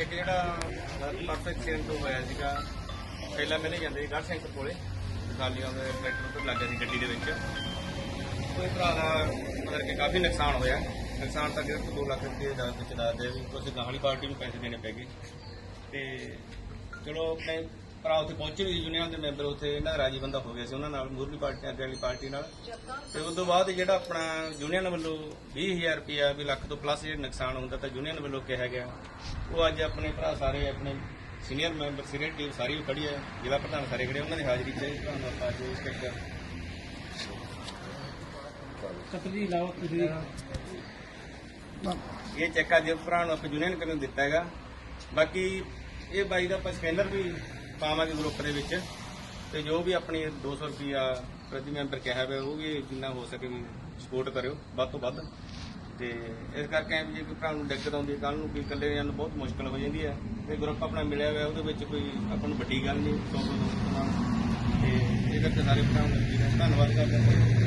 ਇੱਕ ਜਿਹੜਾ ਪਰਸੋਂ ਐਕਸੀਡੈਂਟ ਹੋਇਆ ਸੀਗਾ, ਪਹਿਲਾਂ ਮੈਨੇ ਜਾਂਦੇ ਸੀ ਗੜ ਸਿੰਘ ਕੋਲੇ ਖਾਲੀਆਂ ਦੇ ਟਰੈਕਟਰ ਤੋਂ ਲੱਗਿਆ ਸੀ ਗੱਡੀ ਦੇ ਵਿੱਚ। ਕੋਈ ਭਰਾ ਦਾ ਮਤਲਬ ਕਿ ਕਾਫੀ ਨੁਕਸਾਨ ਹੋਇਆ। ਨੁਕਸਾਨ ਤਾਂ ਜਿਹੜਾ 2 ਲੱਖ ਰੁਪਏ ਦਾ ਵਿੱਚ ਦੱਸਦੇ ਆ ਵੀ ਕੁਝ ਗਾਹਲੀ ਪਾਰਟੀ ਨੂੰ ਪੈਸੇ ਦੇਣੇ ਪੈ ਗਏ। ਤੇ ਚਲੋ ਆਪਣੇ ਭਰਾ ਉੱਥੇ ਪਹੁੰਚੇ ਵੀ ਯੂਨੀਅਨ ਦੇ ਮੈਂਬਰ ਉੱਥੇ ਇਹਨਾਂ ਦਾ ਰਾਜੀ ਬੰਦਾ ਹੋ ਗਿਆ ਸੀ ਉਹਨਾਂ ਨਾਲ ਮੂਰਲੀ ਪਾਰਟੀ ਅੱਗੇ ਵਾਲੀ ਪਾਰਟੀ ਨਾਲ। ਤੇ ਉਸ ਤੋਂ ਬਾਅਦ ਜਿਹੜਾ ਆਪਣਾ ਯੂਨੀਅਨ ਵੱਲੋਂ 20000 ਰੁਪਇਆ ਵੀ ਲੱਖ ਤੋਂ ਪਲੱਸ ਜਿਹੜਾ ਨੁਕਸਾਨ ਹੁੰਦਾ ਤਾਂ ਯੂਨੀਅਨ ਵੱਲੋਂ ਕਿਹਾ ਗਿਆ। ਉਹ ਅੱਜ ਆਪਣੇ ਭਰਾ ਸਾਰੇ ਆਪਣੇ ਸੀਨੀਅਰ ਮੈਂਬਰ ਸੀਨੀਅਰ ਟੀਮ ਸਾਰੀ ਖੜੀ ਹੈ ਜ਼ਿਲ੍ਹਾ ਪ੍ਰਧਾਨ ਸਾਰੇ ਖੜੇ ਉਹਨਾਂ ਦੀ ਹਾਜ਼ਰੀ 'ਚ ਤੁਹਾਨੂੰ ਆਪਾਂ ਕਤਲੀ ਤੁਸੀਂ ਇਹ ਚੈੱਕ ਅੱਜ ਭਰਾ ਨੂੰ ਆਪਾਂ ਯੂਨੀਅਨ ਕਰਨ ਦਿੱਤਾ ਹੈਗਾ। ਬਾਕੀ ਇਹ ਬਾਈ ਦਾ ਆਪਾਂ ਸਕੈਨਰ ਵੀ ਪਾਵਾਂਗੇ ਗਰੁੱਪ ਦੇ ਵਿੱਚ। ਤੇ ਜੋ ਵੀ ਆਪਣੀ 200 ਰੁਪਿਆ ਪ੍ਰਤੀ ਮੈਂਬਰ ਕਿਹਾ ਹੋਇਆ, ਉਹ ਵੀ ਜਿੰਨਾ ਹੋ ਸਕੇ ਵੀ ਸਪੋਰਟ ਕਰਿਓ, ਵੱਧ ਤੋਂ ਵੱਧ। ਤੇ ਇਸ ਕਰਕੇ ਐਂ ਵੀ ਜੇ ਕੋਈ ਭਰਾ ਨੂੰ ਦਿੱਕਤ ਆਉਂਦੀ ਹੈ ਕੱਲ ਨੂੰ ਵੀ ਇਕੱਲੇ ਜਾਣ ਨੂੰ ਬਹੁਤ ਮੁਸ਼ਕਲ ਹੋ ਜਾਂਦੀ ਹੈ। ਤੇ ਗਰੁੱਪ ਆਪਣਾ ਮਿਲਿਆ ਹੋਇਆ, ਉਹਦੇ ਵਿੱਚ ਕੋਈ ਆਪਾਂ ਨੂੰ ਵੱਡੀ ਗੱਲ ਨਹੀਂ 100 200 ਤੇ ਇਹ ਕਰਕੇ ਸਾਰੇ ਭਰਾਵਾਂ ਨੂੰ ਜੀ ਧੰਨਵਾਦ ਕਰਦੇ ਹਾਂ।